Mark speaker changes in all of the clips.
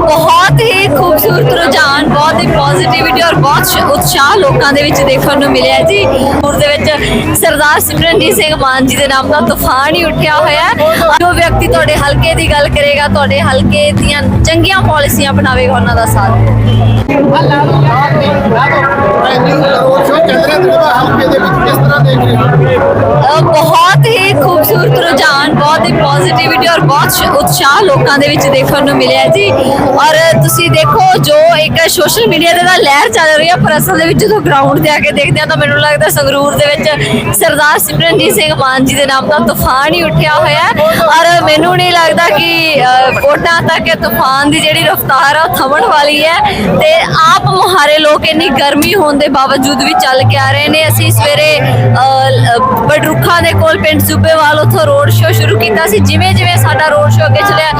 Speaker 1: ਬਹੁਤ ਹੀ ਖੂਬਸੂਰਤ ਰੁਝਾਨ, ਬਹੁਤ ਹੀ ਪੋਜ਼ਿਟਿਵਿਟੀ ਔਰ ਬਹੁਤ ਉਤਸ਼ਾਹ ਲੋਕਾਂ ਦੇ ਵਿੱਚ ਦੇਖਣ ਨੂੰ ਮਿਲਿਆ ਜੀ। ਪੂਰ ਦੇ ਵਿੱਚ ਸਰਦਾਰ ਸਿਮਰਨਜੀਤ ਸਿੰਘ ਮਾਨ ਜੀ ਦੇ ਨਾਮ ਦਾ ਤੂਫਾਨ ਹੀ ਉੱਠਿਆ ਹੋਇਆ ਜੋ ਵਿਅਕਤੀ ਤੁਹਾਡੇ ਹਲਕੇ ਦੀ ਗੱਲ ਕਰੇਗਾ, ਤੁਹਾਡੇ ਹਲਕੇ ਦੀਆਂ ਚੰਗੀਆਂ ਪਾਲਿਸੀਆਂ ਬਣਾਵੇਗਾ ਉਹਨਾਂ ਦਾ ਸਾਥ। ਬਹੁਤ ਹੀ ਖੂਬਸੂਰਤ ਰੁਝਾਨ ਬਹੁਤ ਹੀ ਪੋਜ਼ਿਟਿਵਿਟੀ ਔਰ ਬਹੁਤ ਉਤਸ਼ਾਹ ਲੋਕਾਂ ਦੇ ਵਿੱਚ ਦੇਖਣ ਨੂੰ ਮਿਲਿਆ ਜੀ। ਔਰ ਤੁਸੀਂ ਦੇਖੋ ਜੋ ਇੱਕ ਸੋਸ਼ਲ ਮੀਡੀਆ ਤੇ ਤਾਂ ਲਹਿਰ ਚੱਲ ਰਹੀ ਹੈ ਪਰ ਅਸਲ ਦੇ ਵਿੱਚ ਜਦੋਂ ਗਰਾਊਂਡ ਤੇ ਆ ਕੇ ਦੇਖਦੇ ਆ ਤਾਂ ਮੈਨੂੰ ਲੱਗਦਾ ਸੰਗਰੂਰ ਦੇ ਵਿੱਚ ਸਰਦਾਰ ਸਿਮਰਨਜੀਤ ਸਿੰਘ ਮਾਨ ਜੀ ਦੇ ਨਾਮ ਦਾ ਤੂਫਾਨ ਹੀ ਉੱਠਿਆ ਹੋਇਆ ਔਰ ਮੈਨੂੰ ਨਹੀਂ ਲੱਗਦਾ ਕਿ ਅ, ਤੱਕ ਤੂਫਾਨ ਦੀ ਜਿਹੜੀ ਰਫ਼ਤਾਰ ਆ ਉਹ ਥਮਣ ਵਾਲੀ ਹੈ। ਤੇ ਆਪ ਮੁਹਾਰੇ ਲੋਕ ਇੰਨੀ ਗਰਮੀ ਹੋਣ ਦੇ ਬਾਵਜੂਦ ਵੀ ਚੱਲ ਕੇ ਆ ਰਹੇ ਨੇ। ਅਸੀਂ ਸਵੇਰੇ ਬਡਰੁੱਖਾਂ ਦੇ ਕੋਲ ਪਿੰਡ ਸੂਬੇਵਾਲ ਉੱਥੋਂ ਰੋਡ ਸ਼ੋਅ ਸ਼ੁਰੂ ਕੀਤਾ ਸੀ। ਜਿਵੇਂ ਜਿਵੇਂ ਸਾਡਾ ਰੋਡ ਸ਼ੋਅ ਅੱਗੇ ਚੱਲਿਆ,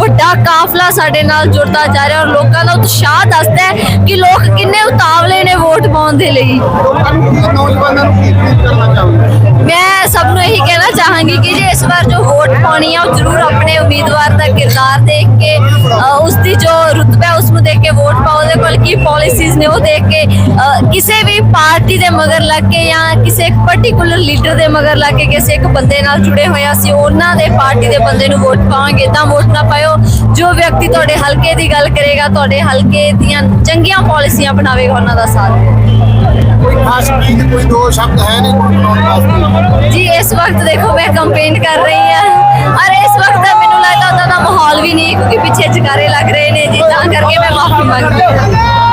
Speaker 1: ਵੱਡਾ ਕਾਫਲਾ ਸਾਡੇ ਨਾਲ ਜੁੜਦਾ ਜਾ ਰਿਹਾ ਔਰ ਲੋਕਾਂ ਦਾ ਉਤਸ਼ਾਹ ਦੱਸਦਾ ਹੈ ਕਿ ਲੋਕ ਕਿੰਨੇ ਉਤਾਵਲੇ ਨੇ ਵੋਟ ਪਾਉਣ ਦੇ ਲਈ।
Speaker 2: ਨੌਜਵਾਨਾਂ ਨੂੰ ਕੀ ਕਰਨਾ ਚਾਹੋਗੇ
Speaker 1: ਮੈਂ ਸਭ ਨੂੰ ਇਹੀ ਕਹਿਣਾ ਚਾਹਾਂਗੀ ਕਿ ਜੇ ਇਸ ਵਾਰ ਜੋ ਵੋਟ ਪਾਉਣੀ ਆ, ਉਹ ਜ਼ਰੂਰ ਆਪਣੇ ਉਮੀਦਵਾਰ ਦਾ ਕਿਰਦਾਰ ਦੇਖ ਕੇ ਪਾਲਿਸੀਜ਼ ਨੇ ਉਹ ਦੇਖ ਕੇ ਕਿਸੇ ਵੀ ਪਾਰਟੀ ਦੇ ਮਗਰ ਲੱਗ ਕੇ ਜਾਂ ਕਿਸੇ ਇੱਕ ਪਾਰਟਿਕੂਲਰ ਲੀਡਰ ਦੇ ਮਗਰ ਲੱਗ ਕੇ ਕਿਸੇ ਇੱਕ ਬੰਦੇ ਨਾਲ ਜੁੜੇ ਹੋਏ ਆ, ਅਸੀਂ ਉਹਨਾਂ ਦੇ ਪਾਰਟੀ ਦੇ ਬੰਦੇ ਨੂੰ ਵੋਟ ਪਾਵਾਂਗੇ ਤਾਂ ਵੋਟ ਨਾ ਪਾਇਓ। ਜੋ ਵਿਅਕਤੀ ਤੁਹਾਡੇ ਹਲਕੇ ਦੀ ਗੱਲ ਕਰੇਗਾ ਤੁਹਾਡੇ ਹਲਕੇ ਦੀਆਂ ਚੰਗੀਆਂ ਪਾਲਿਸੀਆਂ ਬਣਾਵੇਗਾ ਉਹਨਾਂ ਦਾ ਸਾਥ ਦਿਓ।
Speaker 2: ਕੋਈ ਖਾਸ ਚੀਜ਼ ਕੋਈ ਦੋ ਸ਼ਬਦ ਹੈ ਨਹੀਂ ਵੋਟ ਪਾਉਣ ਵਾਸਤੇ
Speaker 1: ਜੀ ਇਸ ਵਕਤ ਦੇਖੋ ਮੈਂ ਕੰਪੇਨ ਕਰ ਰਹੀ ਹਾਂ। ਔਰ ਇਸ ਵਕਤ ਮੈਨੂੰ ਲੱਗਦਾ ਉਹਦਾ ਦਾ ਮਾਹੌਲ ਵੀ ਨਹੀਂ ਕਿਉਂਕਿ ਪਿੱਛੇ ਜਕਾਰੇ ਲੱਗ ਰਹੇ ਨੇ ਜੀ ਤਾਂ ਕਰਕੇ ਮੈਂ ਮਾਫੀ ਮੰਗਦੀ ਹਾਂ।